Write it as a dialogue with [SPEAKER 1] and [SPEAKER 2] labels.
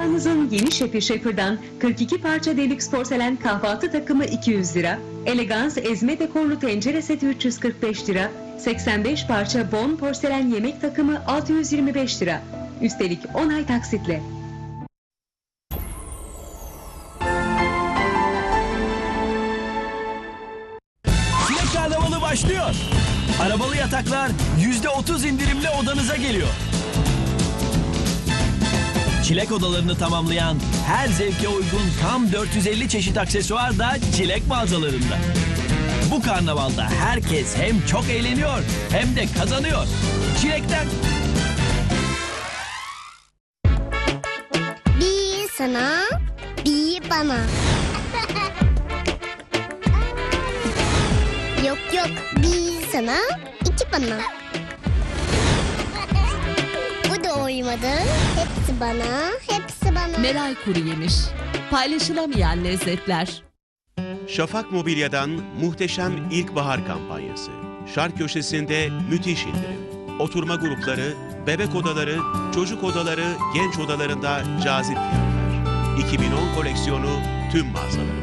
[SPEAKER 1] Amazon yeni şefi Şefir'den 42 parça deluxe porselen kahvaltı takımı 200 lira, elegans ezme dekorlu tencere seti 345 lira, 85 parça bon porselen yemek takımı 625 lira. Üstelik 10 ay taksitle.
[SPEAKER 2] Çilek karnavalı başlıyor. Arabalı yataklar %30 indirimle odanıza geliyor. Çilek odalarını tamamlayan her zevke uygun tam 450 çeşit aksesuar da çilek mağazalarında. Bu karnavalda herkes hem çok eğleniyor hem de kazanıyor. Çilekten
[SPEAKER 3] Bir sana, bir bana. yok yok, bir sana, iki bana. Bu da uymadı. Hepsi bana, hepsi bana.
[SPEAKER 4] Meral kuru yemiş. Paylaşılamayan lezzetler.
[SPEAKER 5] Şafak Mobilya'dan muhteşem ilkbahar kampanyası. Şark köşesinde müthiş indirim. Oturma grupları, bebek odaları, çocuk odaları, genç odalarında cazip fiyatlar. 2010 koleksiyonu tüm mağazalarımızda.